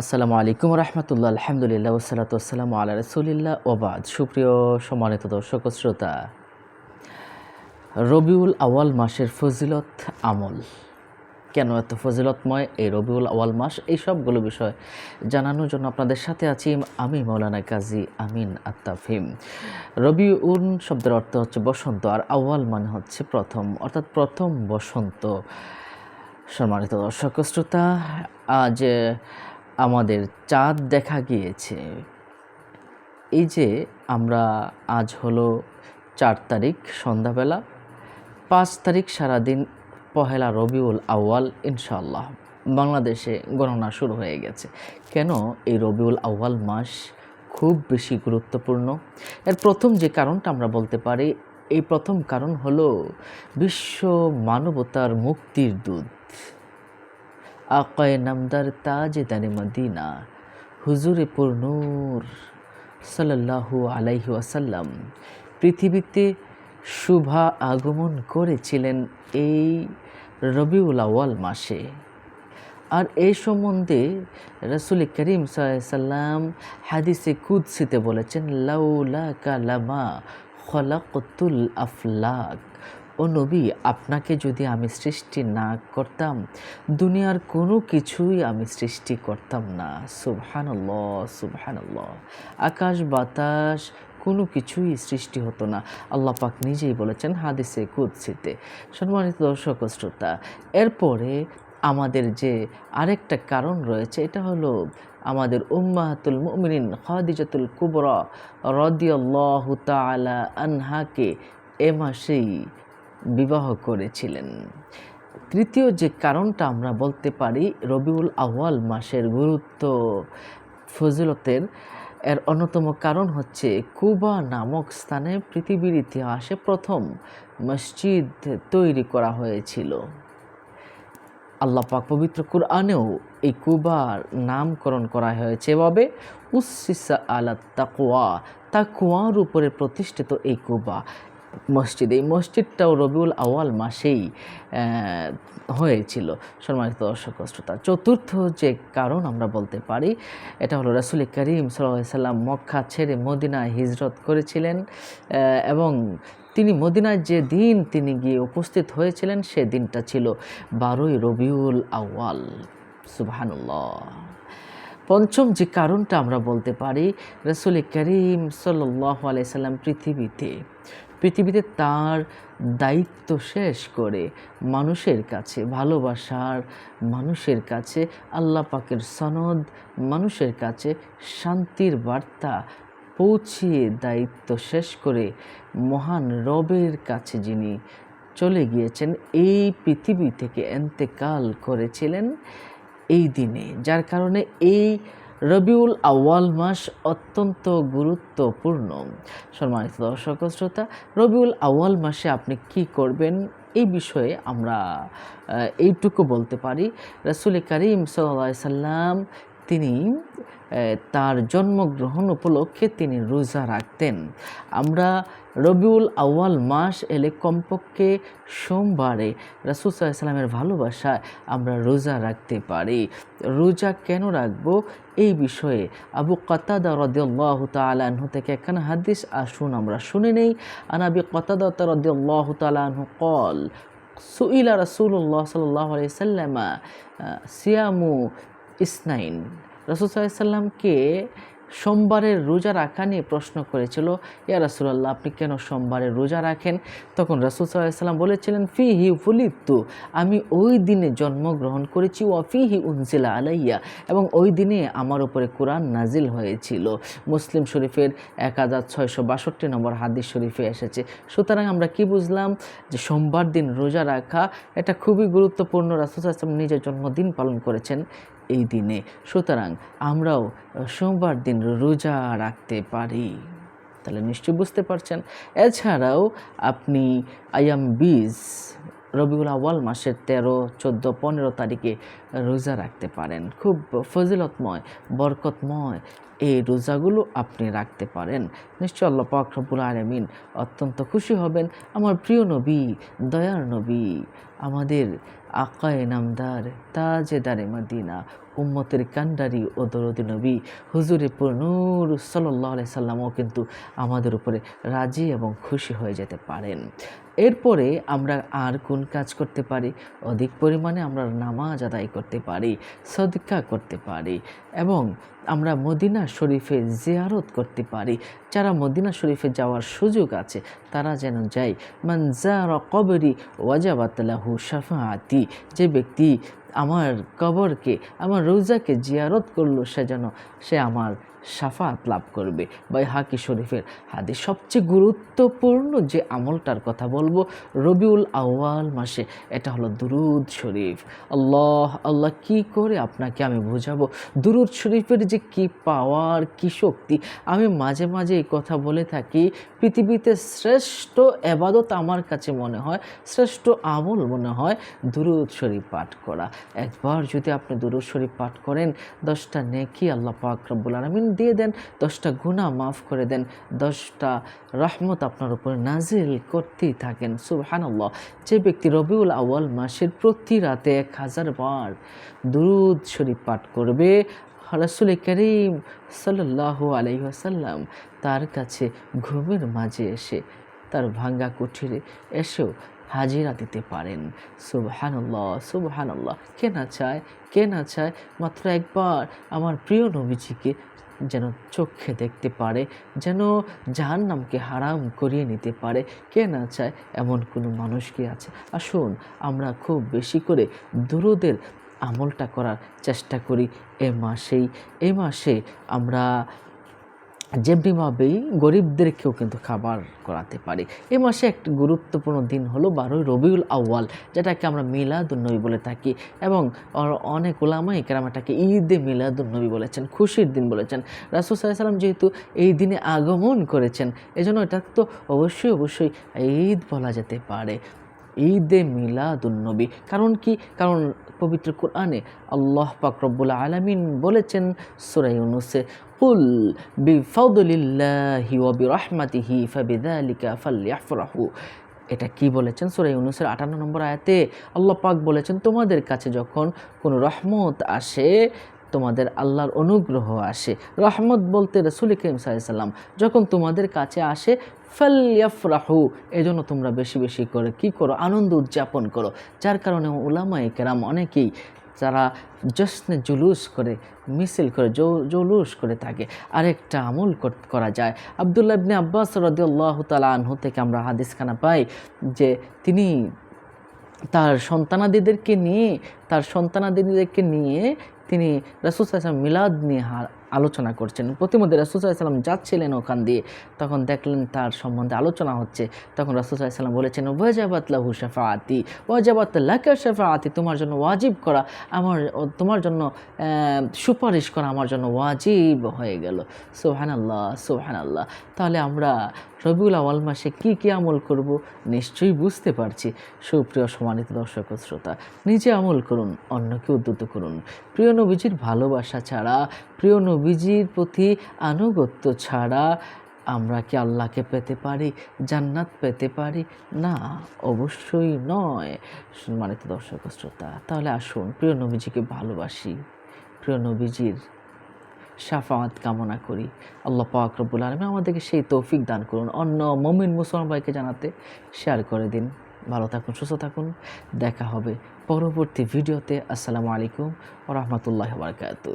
আসসালামু আলাইকুম রহমতুল্লাহ, আলহামদুলিল্লাহ ওসালাত আসসালামু আল্লাহ রসুলিল্লাহ ওবাদ সুপ্রিয় সম্মানিত দর্শক শ্রোতা, রবিউল আওয়াল মাসের ফজিলত আমল। কেন এত ফজিলতময় এই রবিউল আওয়াল মাস? এই সবগুলো বিষয় জানানোর জন্য আপনাদের সাথে আছি আমি মৌলানা কাজী আমিন আত্তাফিম। রবিউল শব্দের অর্থ হচ্ছে বসন্ত, আর আওয়াল মানে হচ্ছে প্রথম, অর্থাৎ প্রথম বসন্ত। সম্মানিত দর্শক শ্রোতা, আজ আমাদের চাঁদ দেখা গিয়েছে। এই যে আমরা আজ হলো চার তারিখ সন্ধ্যাবেলা, পাঁচ তারিখ সারাদিন পহেলা রবিউল আউয়াল ইনশাল্লাহ বাংলাদেশে গণনা শুরু হয়ে গেছে। কেন এই রবিউল আউয়াল মাস খুব বেশি গুরুত্বপূর্ণ? এর প্রথম যে কারণটা আমরা বলতে পারি, এই প্রথম কারণ হলো বিশ্ব মানবতার মুক্তির দূত। আকায় নামদার তাজে দানে মদিনা, হুজুরে পুরনূর সাল্লাল্লাহু আলাইহি ওয়াসাল্লাম। পৃথিবীতে শুভা আগমন করেছিলেন এই রবিউল আওয়াল মাসে। আর এই সম্বন্ধে রসুল করিম সাল্লাম হাদিসে কুদসিতে বলেছেন লাউলা কালামা খলাকতুল আফলাক। ও নবী, আপনাকে যদি আমি সৃষ্টি না করতাম, দুনিয়ার কোনো কিছুই আমি সৃষ্টি করতাম না। সুবহানাল্লাহ সুবহানাল্লাহ। আকাশ, বাতাস, কোনো কিছুই সৃষ্টি হতো না। আল্লাহ পাক নিজেই বলেছেন হাদিসে, কুদসিতে। সম্মানিত দর্শক শ্রোতা, এরপরে আমাদের যে আরেকটা কারণ রয়েছে, এটা হলো আমাদের উম্মাহাতুল মুমিনিন খাদিজাতুল কুবরা রদিয়াল্লাহু তাআলা আনহাকে এ মাসেই বিবাহ করেছিলেন। তৃতীয় যে কারণটা আমরা বলতে পারি, রবিউল আহ্বাল মাসের গুরুত্ব ফজিলতের, এর অন্যতম কারণ হচ্ছে কুবা নামক স্থানে পৃথিবীর ইতিহাসে প্রথম মসজিদ তৈরি করা হয়েছিল। আল্লাহ পাক পবিত্র কুরআনেও এই কুবার নামকরণ করা হয়েছে। এভাবে উসিসা আলা তাকুয়া, তাকুয়ার উপরে প্রতিষ্ঠিত এই কুবা। মসজিদ। এই মসজিদটাও রবিউল আওয়াল মাসেই হয়েছিল সম্মানিত দর্শক শ্রোতা। চতুর্থ যে কারণ আমরা বলতে পারি, এটা হলো রাসুল করিম সাল্লাম মক্কা ছেড়ে মদিনায় হিজরত করেছিলেন এবং তিনি মদিনায় যে দিন তিনি গিয়ে উপস্থিত হয়েছিলেন, সে দিনটা ছিল বারোই রবিউল আওয়াল সুবাহানুল্লাহ। পঞ্চম যে কারণটা আমরা বলতে পারি, রসুল করিম সাল্লাহ আলাইসাল্লাম পৃথিবীতে পৃথিবীতে তার দায়িত্ব শেষ করে মানুষের কাছে, ভালোবাসার মানুষের কাছে, আল্লাহ পাকের সনদ, মানুষের কাছে শান্তির বার্তা পৌঁছিয়ে দায়িত্ব শেষ করে মহান রবের কাছে যিনি চলে গিয়েছেন, এই পৃথিবী থেকে এন্তেকাল করেছিলেন এই দিনে। যার কারণে এই রবিউল আওয়াল মাস অত্যন্ত গুরুত্বপূর্ণ। সম্মানিত দর্শক শ্রোতা, রবিউল আওয়াল মাসে আপনি কি করবেন? এই বিষয়ে আমরা এইটুকু বলতে পারি। রসুল করিম সাল্লা সাল্লাম তিনি তার জন্মগ্রহণ উপলক্ষে তিনি রোজা রাখতেন। আমরা রবিউল আউয়াল মাস এলে কমপক্ষে সোমবারে রাসুল সাল্লামের ভালোবাসায় আমরা রোজা রাখতে পারি। রোজা কেন রাখব? এই বিষয়ে আবু কতাদা রদিয়াল্লাহ তালাহু থেকে একখানা হাদিস আসুন, আমরা শুনে নেই। আনাবি কতাদা রদিয়াল্লাহ তালাহু কল সুইলা রসুল্লাহ সাল্লাহ সাল্লামা সিয়ামু ইসনাইন। রসুল সাল্লামকে সোমবারের রোজা রাখা নিয়ে প্রশ্ন করেছিল, ইয়া রাসুলাল্লাহ, আপনি কেন সোমবারের রোজা রাখেন? তখন রাসুল সাল্লাম বলেছিলেন ফি হি ফুলিত্তু, আমি ওই দিনে জন্মগ্রহণ করেছি ও ফি হি উনজিলা আলাইয়া, এবং ওই দিনে আমার উপরে কোরআন নাজিল হয়েছিল। মুসলিম শরীফের এক হাজার ছয়শো বাষট্টি নম্বর হাদিস শরীফে এসেছে। সুতরাং আমরা কি বুঝলাম যে সোমবার দিন রোজা রাখা, এটা খুবই গুরুত্বপূর্ণ। রাসুল আসলাম নিজের জন্মদিন পালন করেছেন। এই দিনে। সুতরাং আমরাও সোমবার দিন রোজা রাখতে পারি। তাহলে নিশ্চয়ই বুঝতে পারছেন। এছাড়াও আপনি আয়াম বীজ, রবিউল আওয়াল মাসের তেরো, চোদ্দ, পনেরো তারিখে রোজা রাখতে পারেন। খুব ফজিলতময়, বরকতময় এই রোজাগুলো আপনি রাখতে পারেন। নিশ্চয় আল্লাহ পাক রব্বুল আলমিন অত্যন্ত খুশি হবেন। আমার প্রিয় নবী, দয়ার নবী, আমাদের আকায় নামদার, তাজেদারে মদিনা, উম্মতের কান্ডারি ও দরদি নবী, হুজুরে নূর সাল্লাহ সাল্লামও কিন্তু আমাদের উপরে রাজি এবং খুশি হয়ে যেতে পারেন। এরপরে আমরা আর কোন কাজ করতে পারি? অধিক পরিমাণে আমরা নামাজ আদায় করতে পারি, সদকা করতে পারি এবং আমরা মদিনা শরীফে জিয়ারত করতে পারি। যারা মদিনা শরীফে যাওয়ার সুযোগ আছে, তারা যেন যায়। মানজার কবরি ওয়াজাবাতলাহু শাফাআতি, যে ব্যক্তি আমার কবরকে, আমার রোজাকে জিয়ারত করল, সে যেন, সে আমার সাফাত লাভ করবে। বা হাকি শরীফের হাদিস সবচেয়ে গুরুত্বপূর্ণ যে আমলটার কথা বলব রবিউল আওয়াল মাসে, এটা হলো দুরুদ শরীফ। আল্লাহ আল্লাহ কি করে আপনাকে আমি বোঝাবো? দুরুদ শরীফের যে কি পাওয়ার, কি শক্তি? আমি মাঝে মাঝে এই কথা বলে থাকি, পৃথিবীতে শ্রেষ্ঠ এবাদত আমার কাছে মনে হয়, শ্রেষ্ঠ আমল মনে হয় দুরুদ শরীফ পাঠ করা। একবার যদি আপনি দুরুদ শরীফ পাঠ করেন, দশটা নেকি আল্লাহ পাক রব্বুল আলমিন দিয়ে দেন, দশটা গুণা মাফ করে দেন, দশটা রহমত আপনার উপরে নাজিল করতেই থাকেন। সুবহানাল্লাহ। যে ব্যক্তি রবিউল আউয়াল মাসের প্রতি রাতে এক হাজার বার দুরুদ শরীফ পাঠ করবে, রসুল করিম সাল্লাহ আলাইসাল্লাম তার কাছে ঘুমের মাঝে এসে তার ভাঙ্গা কুঠিরে এসেও হাজিরা দিতে পারেন। সুবহানাল্লাহ সুবহানাল্লাহ। কে না চায়, কে না চায়, মাত্র একবার আমার প্রিয় নবীজিকে যেন চোখে দেখতে পারে, যেন যার নামকে হারাম করিয়ে নিতে পারে। কে না চায় এমন কোনো মানুষ কি আছে? আসুন, আমরা খুব বেশি করে দুরুদের আমলটা করার চেষ্টা করি। এ মাসেই, এ মাসে আমরা যেমনিভাবেই গরিবদেরকেও কিন্তু খাবার করাতে পারি। এ মাসে একটি গুরুত্বপূর্ণ দিন হলো বারোই রবিউল আউয়াল, যেটাকে আমরা মিলাদুন্নবী বলে থাকি এবং অনেক ওলামা একরাম এটাকে ঈদে মিলাদুন্নবী বলেছেন, খুশির দিন বলেছেন। রাসুল সাল্লাম যেহেতু এই দিনে আগমন করেছেন, এজন্য এটা তো অবশ্যই অবশ্যই ঈদ বলা যেতে পারে। ঈদে মিলাদুন্নবী, কারণ কি? কারণ পবিত্র কোরআনে আল্লাহ পাক আলমিন বলেছেন সুরাই ইউনুসে কুল বিফাউদুলিল্লাহি ওয়া বিরহমাতিহি ফাবিযালিকা ফালইফরাহু এটা কি বলেছেন? সুরাই ইউনুসের আটান্ন নম্বর আয়াতে আল্লাহ পাক বলেছেন, তোমাদের কাছে যখন কোনো রহমত আসে, তোমাদের আল্লাহর অনুগ্রহ আসে। রহমত বলতে রসুল করিম সাল্লাম যখন তোমাদের কাছে আসে, ফাল্যাফরাহু এই জন্য তোমরা বেশি বেশি করে কি করো? আনন্দ উদযাপন করো। যার কারণে ওলামাই কেরাম অনেকেই যারা জশ্নে জুলুস করে, মিছিল করে জৌলুস করে থাকে আরেকটা আমল করা যায়। আবদুল্লাহ ইবনে আব্বাস রদিউল্লাহ তালা আনহু থেকে আমরা হাদিসখানা পাই যে তিনি তার সন্তানাদিদেরকে নিয়ে, তার সন্তানাদিদেরকে নিয়ে তিনি রসুল মিলাদ নিয়ে আলোচনা করছেন। প্রতিমধ্যে রাসুসাল্লাম যাচ্ছিলেন ওখান দিয়ে, তখন দেখলেন তার সম্বন্ধে আলোচনা হচ্ছে। তখন রাসুসাল্লাম বলেছেন, ওয়াজাবাত লাহু আতি ওয়াজাবাত লাকা আতি তোমার জন্য ওয়াজিব করা, আমার, তোমার জন্য সুপারিশ করা আমার জন্য ওয়াজিব হয়ে গেল। সোহান আল্লাহ সোহান আল্লাহ তাহলে আমরা রবিউল আওয়াল মাসে কী কী আমল করব? নিশ্চয়ই বুঝতে পারছি। সুপ্রিয় সম্মানিত দর্শক শ্রোতা, নিজে আমল করুন, অন্যকে উদ্যুত করুন। প্রিয় নবীজির ভালোবাসা ছাড়া, প্রিয় নবীজির প্রতি আনুগত্য ছাড়া আমরা কি আল্লাহকে পেতে পারি, জান্নাত পেতে পারি? না, অবশ্যই নয়। সম্মানিত দর্শক শ্রোতা, তাহলে আসুন প্রিয় নবীজিকে ভালোবাসি, প্রিয় নবীজির সাফাত কামনা করি। আল্লাহ পাক রব্বুল আলমী আমাদেরকে সেই তৌফিক দান করুন। অন্য মমিন মুসলমান ভাইকে জানাতে শেয়ার করে দিন। ভালো থাকুন, সুস্থ থাকুন। দেখা হবে পরবর্তী ভিডিওতে। আসসালামু আলাইকুম ও রহমতুল্লাহ বারকাতু